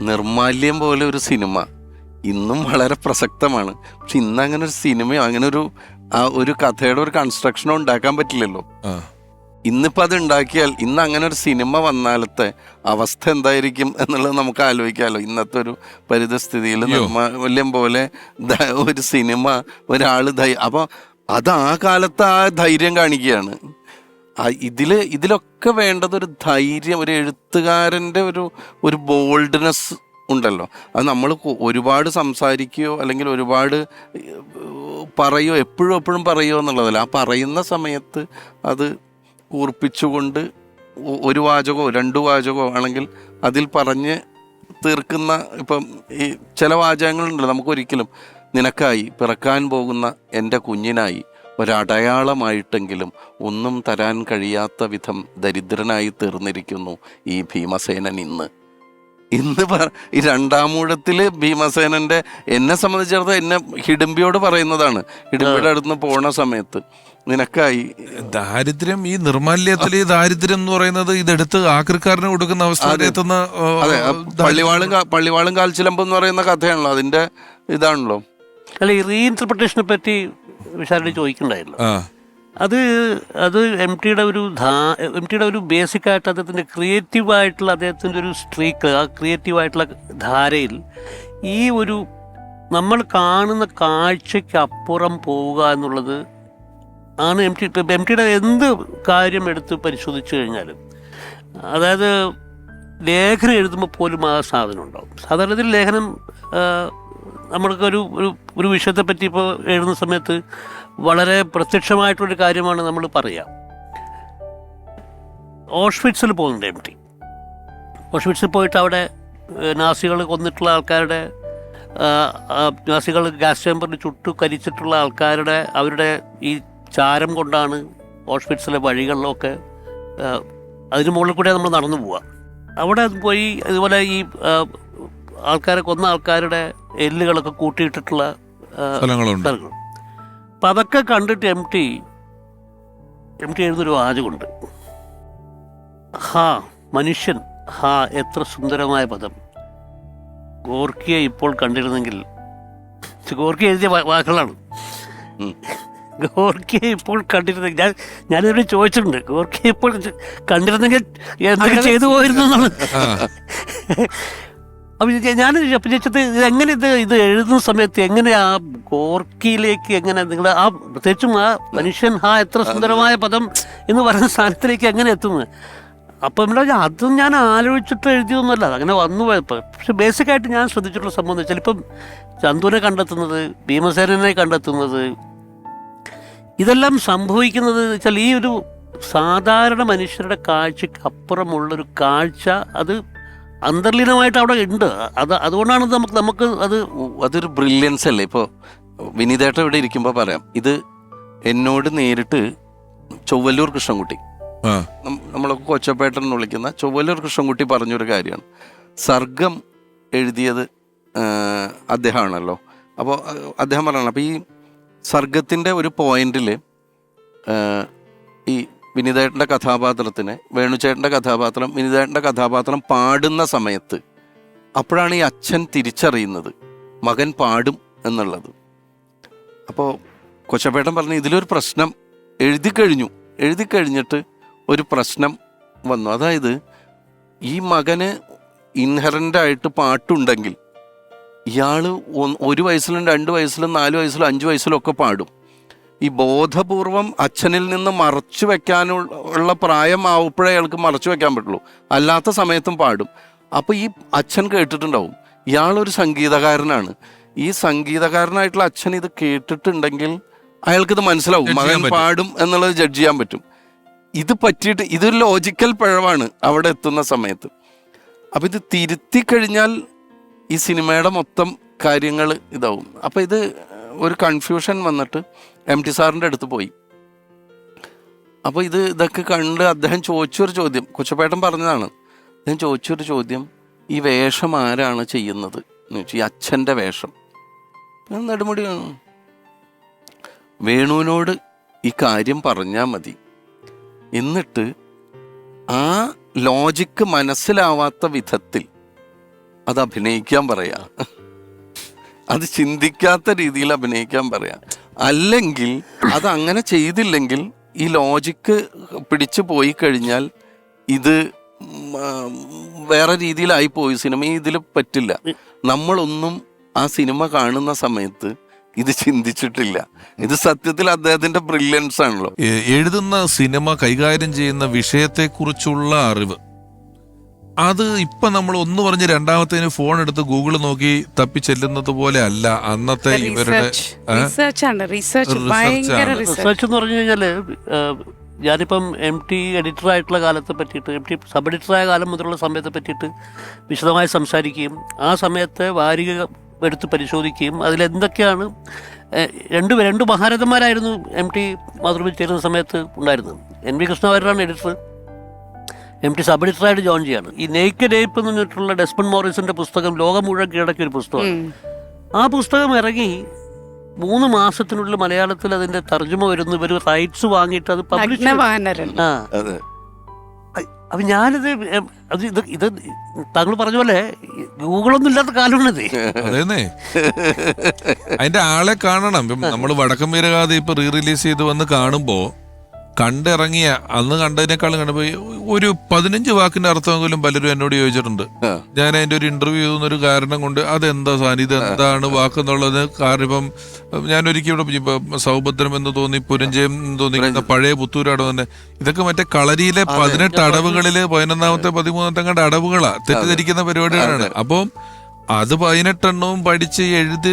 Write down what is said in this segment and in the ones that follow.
നിർമാല്യം പോലെ ഒരു സിനിമ. ഇന്നും വളരെ പ്രസക്തമാണ്. പക്ഷെ ഇന്ന് അങ്ങനെ ഒരു സിനിമയോ അങ്ങനെ ഒരു ആ ഒരു കഥയുടെ ഒരു കൺസ്ട്രക്ഷനോ ഉണ്ടാക്കാൻ പറ്റില്ലല്ലോ. ഇന്നിപ്പോൾ ഇന്നിപ്പോ അത് ഉണ്ടാക്കിയാൽ ഇന്ന് അങ്ങനെ ഒരു സിനിമ വന്നാലത്തെ അവസ്ഥ എന്തായിരിക്കും എന്നുള്ളത് നമുക്ക് ആലോചിക്കാമല്ലോ ഇന്നത്തെ ഒരു പരിതസ്ഥിതിയിൽ നിർമ്മാല്യം നിർമാല്യം പോലെ ഒരു സിനിമ ഒരാൾ ധൈ- അപ്പൊ അത് ആ കാലത്ത് ആ ധൈര്യം കാണിക്കുകയാണ്. ഇതിൽ ഇതിലൊക്കെ വേണ്ടത് ഒരു ധൈര്യം ഒരു എഴുത്തുകാരന്റെ ഒരു ഒരു ബോൾഡ്നെസ് ഉണ്ടല്ലോ. അത് നമ്മൾ ഒരുപാട് സംസാരിക്കുകയോ അല്ലെങ്കിൽ ഒരുപാട് പറയോ എപ്പോഴും എപ്പോഴും പറയോ എന്നുള്ളതല്ല. ആ പറയുന്ന സമയത്ത് അത് കൂർപ്പിച്ചുകൊണ്ട് ഒരു വാചകമോ രണ്ട് വാചകമോ ആണെങ്കിൽ അതിൽ പറഞ്ഞ് തീർക്കുന്ന ഇപ്പം ഈ ചില വാചകങ്ങളുണ്ടല്ലോ. നമുക്കൊരിക്കലും നിനക്കായി പിറക്കാൻ പോകുന്ന എന്റെ കുഞ്ഞിനായി ഒരടയാളമായിട്ടെങ്കിലും ഒന്നും തരാൻ കഴിയാത്ത വിധം ദരിദ്രനായി തീർന്നിരിക്കുന്നു ഈ ഭീമസേനൻ ഇന്ന്. ഇന്ന് പറ ഈ രണ്ടാമൂഴത്തിൽ ഭീമസേനന്റെ എന്നെ സംബന്ധിച്ചിടത്തോളം എന്നെ ഹിഡിംബിയോട് പറയുന്നതാണ്. ഹിഡിംബിയുടെ അടുത്ത് പോണ സമയത്ത്. നിനക്കായി. ദാരിദ്ര്യം ഈ നിർമാല്യത്തിലെ ഈ ദാരിദ്ര്യം എന്ന് പറയുന്നത് ഇതെടുത്ത് ആക്രിക്കാരന് കൊടുക്കുന്ന അവസ്ഥ അതെ. പള്ളിവാളും പള്ളിവാളും കാൽച്ചിലമ്പ് എന്ന് പറയുന്ന കഥയാണല്ലോ അതിന്റെ ഇതാണല്ലോ. അല്ല ഈ റീഇന്റർപ്രിട്ടേഷനെ പറ്റി വിശാലിന് ചോദിക്കണ്ടായിരുന്നു അത് അത് എം ടിയുടെ ഒരു ധാ എം ടിയുടെ ഒരു ബേസിക് ആയിട്ട് അദ്ദേഹത്തിന്റെ ക്രിയേറ്റീവായിട്ടുള്ള അദ്ദേഹത്തിന്റെ ഒരു സ്ട്രീക്ക് ആ ക്രിയേറ്റീവായിട്ടുള്ള ധാരയിൽ ഈ ഒരു നമ്മൾ കാണുന്ന കാഴ്ചയ്ക്ക് അപ്പുറം പോവുക എന്നുള്ളത് ആണ് എം ടി എം ടിയുടെ എന്ത് കാര്യം എടുത്ത് പരിശോധിച്ചു കഴിഞ്ഞാലും. അതായത് ലേഖനം എഴുതുമ്പോൾ പോലും ആ സാധനം ഉണ്ടാവും. സാധാരണത്തിൽ ലേഖനം നമ്മൾക്കൊരു ഒരു ഒരു വിഷയത്തെ പറ്റി ഇപ്പോൾ എഴുതുന്ന സമയത്ത് വളരെ പ്രത്യക്ഷമായിട്ടൊരു കാര്യമാണ് നമ്മൾ പറയുക. ഓഷ്വിറ്റ്സിൽ പോകുന്നുണ്ട് എം ടി. ഓഷ്വിറ്റ്സിൽ പോയിട്ട് അവിടെ നാസികൾ കൊന്നിട്ടുള്ള ആൾക്കാരുടെ നാസികൾ ഗ്യാസ് ചേമ്പറിൽ ചുട്ടു കരിച്ചിട്ടുള്ള ആൾക്കാരുടെ അവരുടെ ഈ ചാരം കൊണ്ടാണ് ഓഷ്വിറ്റ്സിലെ വഴികളിലൊക്കെ അതിന് മുകളിൽ കൂടെ നമ്മൾ നടന്നു പോവുക. അവിടെ പോയി അതുപോലെ ഈ ആൾക്കാരെ കൊന്ന ആൾക്കാരുടെ എല്ലുകളൊക്കെ കൂട്ടിയിട്ടിട്ടുള്ള സ്ഥലങ്ങളുണ്ട്. അപ്പം അതൊക്കെ കണ്ടിട്ട് എം ടി എം ടി എഴുതൊരു വാചകമുണ്ട്. ഹാ മനുഷ്യൻ ഹാ എത്ര സുന്ദരമായ പദം. ഗോർക്കിയെ ഇപ്പോൾ കണ്ടിരുന്നെങ്കിൽ ഗോർക്കി എഴുതിയ വാക്കുകളാണ്. ഗോർക്കിയെ ഇപ്പോൾ കണ്ടിരുന്നെങ്കിൽ ഞാൻ ഞാനിതിനെ ചോദിച്ചിട്ടുണ്ട് ഗോർക്കിയെ ഇപ്പോൾ കണ്ടിരുന്നെങ്കിൽ എന്തൊക്കെ ചെയ്തു പോയിരുന്നു എന്നുള്ളത് അപ്പൊ ഞാൻ അപ്പൊ എങ്ങനെ ഇത് ഇത് എഴുതുന്ന സമയത്ത് എങ്ങനെ ആ ഗോർക്കിയിലേക്ക് എങ്ങനെ നിങ്ങൾ ആ പ്രത്യേകിച്ചും ആ മനുഷ്യൻ ആ എത്ര സുന്ദരമായ പദം എന്ന് പറയുന്ന സ്ഥാനത്തിലേക്ക് എങ്ങനെ എത്തുന്നത് അപ്പം എന്താ അതും ഞാൻ ആലോചിച്ചിട്ട് എഴുതിയൊന്നുമല്ല അങ്ങനെ വന്നു പോയപ്പോൾ പക്ഷെ ബേസിക്കായിട്ട് ഞാൻ ശ്രദ്ധിച്ചിട്ടുള്ള സംഭവം എന്ന് വെച്ചാൽ ഇപ്പം ചന്തുവിനെ കണ്ടെത്തുന്നത് ഭീമസേനനെ കണ്ടെത്തുന്നത് ഇതെല്ലാം സംഭവിക്കുന്നത് വെച്ചാൽ ഈ ഒരു സാധാരണ മനുഷ്യരുടെ കാഴ്ചക്ക് അപ്പുറമുള്ളൊരു കാഴ്ച അത് അന്തർലീനമായിട്ട് അവിടെ ഉണ്ട്. അത് അതുകൊണ്ടാണ് നമുക്ക് നമുക്ക് അത് അതൊരു ബ്രില്യൻസ് അല്ലേ? ഇപ്പോൾ വിനീതേട്ട ഇവിടെ ഇരിക്കുമ്പോൾ പറയാം ഇത് എന്നോട് നേരിട്ട് ചൊവ്വല്ലൂർ കൃഷ്ണൻകുട്ടി. നമ്മളൊക്കെ കൊച്ചപ്പേട്ടൻ എന്ന് വിളിക്കുന്ന ചൊവ്വല്ലൂർ കൃഷ്ണൻകുട്ടി പറഞ്ഞൊരു കാര്യമാണ്. സർഗം എഴുതിയത് അദ്ദേഹമാണല്ലോ. അപ്പോൾ അദ്ദേഹം പറയണം അപ്പോൾ ഈ സർഗത്തിന്റെ ഒരു പോയിന്റിൽ ഈ വിനീതേട്ടന്റെ കഥാപാത്രത്തിന് വേണുചേട്ടന്റെ കഥാപാത്രം വിനിതേട്ടന്റെ കഥാപാത്രം പാടുന്ന സമയത്ത് അപ്പോഴാണ് ഈ അച്ഛൻ തിരിച്ചറിയുന്നത് മകൻ പാടും എന്നുള്ളത്. അപ്പോൾ കൊച്ചപ്പേട്ടൻ പറഞ്ഞു ഇതിലൊരു പ്രശ്നം എഴുതി കഴിഞ്ഞു. എഴുതി കഴിഞ്ഞിട്ട് ഒരു പ്രശ്നം വന്നു. അതായത് ഈ മകന് ഇൻഹറന്റായിട്ട് പാട്ടുണ്ടെങ്കിൽ ഇയാൾ ഒരു വയസ്സിലും രണ്ട് വയസ്സിലും നാല് വയസ്സിലും അഞ്ച് വയസ്സിലും ഒക്കെ പാടും. ഈ ബോധപൂർവം അച്ഛനിൽ നിന്ന് മറച്ചു വെക്കാനുള്ള ഉള്ള പ്രായം ആവുമ്പോഴേ അയാൾക്ക് മറച്ചു വെക്കാൻ പറ്റുള്ളൂ. അല്ലാത്ത സമയത്തും പാടും. അപ്പോൾ ഈ അച്ഛൻ കേട്ടിട്ടുണ്ടാവും. ഇയാളൊരു സംഗീതകാരനാണ്. ഈ സംഗീതകാരനായിട്ടുള്ള അച്ഛൻ ഇത് കേട്ടിട്ടുണ്ടെങ്കിൽ അയാൾക്കിത് മനസ്സിലാവും. മകൻ പാടും എന്നുള്ളത് ജഡ്ജ് ചെയ്യാൻ പറ്റും. ഇത് പറ്റിയിട്ട് ഇതൊരു ലോജിക്കൽ പിഴവാണ് അവിടെ എത്തുന്ന സമയത്ത്. അപ്പം ഇത് തിരുത്തി കഴിഞ്ഞാൽ ഈ സിനിമയുടെ മൊത്തം കാര്യങ്ങൾ ഇതാവും. അപ്പം ഇത് ഒരു കൺഫ്യൂഷൻ വന്നിട്ട് എം ടി സാറിന്റെ അടുത്ത് പോയി. അപ്പോൾ ഇത് ഇതൊക്കെ കണ്ട് അദ്ദേഹം ചോദിച്ചൊരു ചോദ്യം കൊച്ചപ്പേട്ടൻ പറഞ്ഞതാണ്. അദ്ദേഹം ചോദിച്ചൊരു ചോദ്യം ഈ വേഷം ആരാണ് ചെയ്യുന്നത്? എന്ന് വെച്ചാൽ ഈ അച്ഛന്റെ വേഷം. നെടുമുടി. വേണുവിനോട് ഈ കാര്യം പറഞ്ഞാൽ മതി. എന്നിട്ട് ആ ലോജിക്ക് മനസ്സിലാവാത്ത വിധത്തിൽ അത് അഭിനയിക്കാൻ പറയാ. അത് ചിന്തിക്കാത്ത രീതിയിൽ അഭിനയിക്കാൻ പറയാം. അല്ലെങ്കിൽ അത് അങ്ങനെ ചെയ്തില്ലെങ്കിൽ ഈ ലോജിക്ക് പിടിച്ചു പോയി കഴിഞ്ഞാൽ ഇത് വേറെ രീതിയിലായി പോയി. സിനിമ ഇതിൽ പറ്റില്ല. നമ്മളൊന്നും ആ സിനിമ കാണുന്ന സമയത്ത് ഇത് ചിന്തിച്ചിട്ടില്ല. ഇത് സത്യത്തിൽ അദ്ദേഹത്തിന്റെ ബ്രില്യൻസ് ആണല്ലോ. എഴുതുന്ന സിനിമ കൈകാര്യം ചെയ്യുന്ന വിഷയത്തെക്കുറിച്ചുള്ള അറിവ്. അത് ഇപ്പൊ നമ്മൾ ഒന്ന് പറഞ്ഞ് രണ്ടാമത്തേന് ഫോൺ എടുത്ത് ഗൂഗിൾ നോക്കി തപ്പി ചെല്ലുന്നത് പോലെ അല്ല. അന്നത്തെ ഇവരുടെ റിസർച്ച് എന്ന് പറഞ്ഞു കഴിഞ്ഞാൽ ഞാനിപ്പം എം ടി എഡിറ്റർ ആയിട്ടുള്ള കാലത്തെ പറ്റിയിട്ട് എം ടി സബ് എഡിറ്ററായ കാലം മുതലുള്ള സമയത്തെ പറ്റിയിട്ട് വിശദമായി സംസാരിക്കുകയും ആ സമയത്തെ വാരിക എടുത്ത് പരിശോധിക്കുകയും അതിലെന്തൊക്കെയാണ് രണ്ട് രണ്ട് മഹാരഥന്മാരായിരുന്നു എം ടി മാതൃഭൂമി ചേരുന്ന സമയത്ത് ഉണ്ടായിരുന്നത്. എൻ വി കൃഷ്ണവാരാണ് എഡിറ്റർ എം ടി സബ് എഡിറ്ററായിട്ട് ജോയിൻ ചെയ്യാണ്. ഈ നെയ്ക്ക് നെയ്പ്പ് എന്ന് പറഞ്ഞിട്ടുള്ള ഡെസ്മൺ മോറിസിന്റെ പുസ്തകം ലോകം മുഴുവൻ കീഴടക്കിയ ഒരു പുസ്തകം ആ പുസ്തകം ഇറങ്ങി മൂന്ന് മാസത്തിനുള്ളിൽ മലയാളത്തിൽ അതിന്റെ തർജമ വരുന്നു. ഇവർ റൈറ്റ്സ് വാങ്ങിയിട്ട് അത് പബ്ലിഷ് ആ. അപ്പൊ ഞാനിത് അത് ഇത് ഇത് താങ്കൾ പറഞ്ഞ പോലെ ഗൂഗിളൊന്നും ഇല്ലാത്ത കാലമാണിത്. അതേന്നേ. അതിന്റെ ആളെ കാണണം. നമ്മൾ വടക്കം വീരഗാഥ ഇപ്പൊ റീ റിലീസ് ചെയ്ത് വന്ന് കാണുമ്പോ കണ്ടിറങ്ങിയ അന്ന് കണ്ടതിനേക്കാളും കണ്ടപ്പോ ഒരു പതിനഞ്ച് വാക്കിന്റെ അർത്ഥമെങ്കിലും പലരും എന്നോട് ചോദിച്ചിട്ടുണ്ട്. ഞാൻ അതിന്റെ ഒരു ഇന്റർവ്യൂ ചെയ്യുന്ന ഒരു കാരണം കൊണ്ട് അതെന്താ സാധനം ഇത് എന്താണ് വാക്കെന്നുള്ളത്? കാരണം ഇപ്പം ഞാൻ ഒരിക്കൽ ഇവിടെ ഇപ്പൊ സൗഭദ്രം എന്ന് തോന്നി പുരഞ്ചയം എന്ന് തോന്നി പഴയ പുത്തൂരടവ് തന്നെ ഇതൊക്കെ മറ്റേ കളരിയിലെ പതിനെട്ട് അടവുകളിൽ പതിനൊന്നാമത്തെ പതിമൂന്നാമത്തെ കണ്ട അടവുകളാ തെറ്റിദ്ധരിക്കുന്ന പരിപാടികളാണ്. അപ്പം അത് പതിനെട്ടെണ്ണവും പഠിച്ച് എഴുതി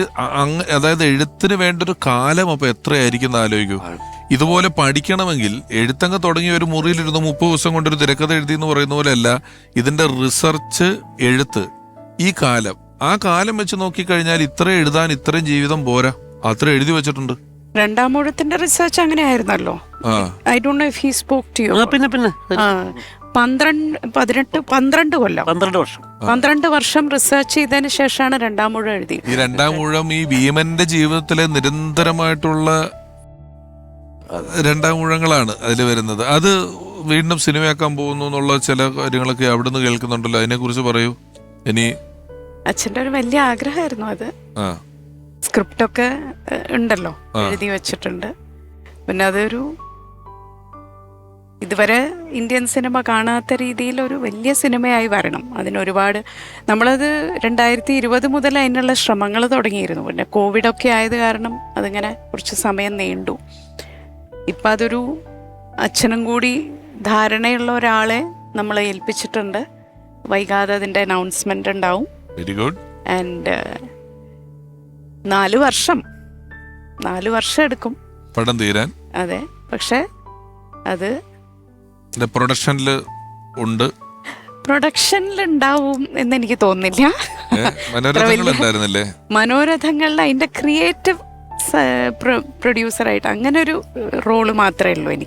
അതായത് എഴുത്തിന് വേണ്ട ഒരു കാലം അപ്പൊ എത്രയായിരിക്കും ആലോചിക്കൂ. ഇതുപോലെ പഠിക്കണമെങ്കിൽ എഴുത്തങ്ങ് തുടങ്ങിയ ഒരു മുറിയിലിരുന്ന് മുപ്പത് ദിവസം കൊണ്ടൊരു തിരക്കഥ എഴുതി എന്ന് പറയുന്ന പോലെയല്ല ഇതിന്റെ റിസർച്ച് എഴുത്ത് ഈ കാലം. ആ കാലം വെച്ച് നോക്കിക്കഴിഞ്ഞാൽ ഇത്ര എഴുതാൻ ഇത്രയും ജീവിതം പോരാ. അത്ര എഴുതി വെച്ചിട്ടുണ്ട്. രണ്ടാമൂഴത്തിന്റെ റിസർച്ച് അങ്ങനെ ആയിരുന്നല്ലോ I don't know if he spoke to you ആ, പിന്നെ പിന്നെ. പന്ത്രണ്ട് പതിനെട്ട് പന്ത്രണ്ട് കൊല്ലം. പന്ത്രണ്ട് വർഷം. പന്ത്രണ്ട് വർഷം റിസർച്ച് ചെയ്തതിന് ശേഷമാണ് രണ്ടാം മുഴം എഴുതി. ഈ രണ്ടാം മുഴം ഈ ഭീമന്റെ ജീവിതത്തിലെ നിരന്തരമായിട്ടുള്ള രണ്ടാം മുഴങ്ങളാണ് അതിൽ വരുന്നത്. അത് വീണ്ടും സിനിമയാക്കാൻ പോകുന്നു എന്നുള്ള ചില കാര്യങ്ങളൊക്കെ അവിടുന്ന് കേൾക്കുന്നുണ്ടല്ലോ. അതിനെ കുറിച്ച് പറയൂ. ഇനി അച്ഛന്റെ ഒരു വലിയ ആഗ്രഹമായിരുന്നു അത്. ആ. സ്ക്രിപ്റ്റ് ഒക്കെ ഉണ്ടല്ലോ. എഴുതി വെച്ചിട്ടുണ്ട്. പിന്നെ അതൊരു ഇതുവരെ ഇന്ത്യൻ സിനിമ കാണാത്ത രീതിയിൽ ഒരു വലിയ സിനിമയായി വരണം. അതിനൊരുപാട് നമ്മളത് രണ്ടായിരത്തി ഇരുപത് മുതൽ അതിനുള്ള ശ്രമങ്ങൾ തുടങ്ങിയിരുന്നു. പിന്നെ കോവിഡൊക്കെ ആയത് കാരണം അതിങ്ങനെ കുറച്ച് സമയം നീണ്ടു. ഇപ്പം അതൊരു അച്ഛനും കൂടി ധാരണയുള്ള ഒരാളെ നമ്മൾ ഏൽപ്പിച്ചിട്ടുണ്ട്. വൈകാതെ അതിന്റെ അനൗൺസ്മെന്റ് ഉണ്ടാവും. വെരി ഗുഡ് ആൻഡ് നാല് വർഷം. നാല് വർഷം എടുക്കും. പടം തീരാൻ. അതെ. പക്ഷേ അത് പ്രൊഡക്ഷനിൽ ഉണ്ട്. പ്രൊഡക്ഷനിൽ ഉണ്ടാവും എന്ന് എനിക്ക് തോന്നുന്നില്ല. ഏ, മനോരഥങ്ങൾ ഉണ്ടായിരുന്നില്ലേ? മനോരഥങ്ങളിൽ അതിന്റെ ക്രിയേറ്റീവ് പ്രൊഡ്യൂസറായിട്ട് അങ്ങനെ ഒരു റോൾ മാത്രമേ ഉള്ളൂ എനിക്ക്.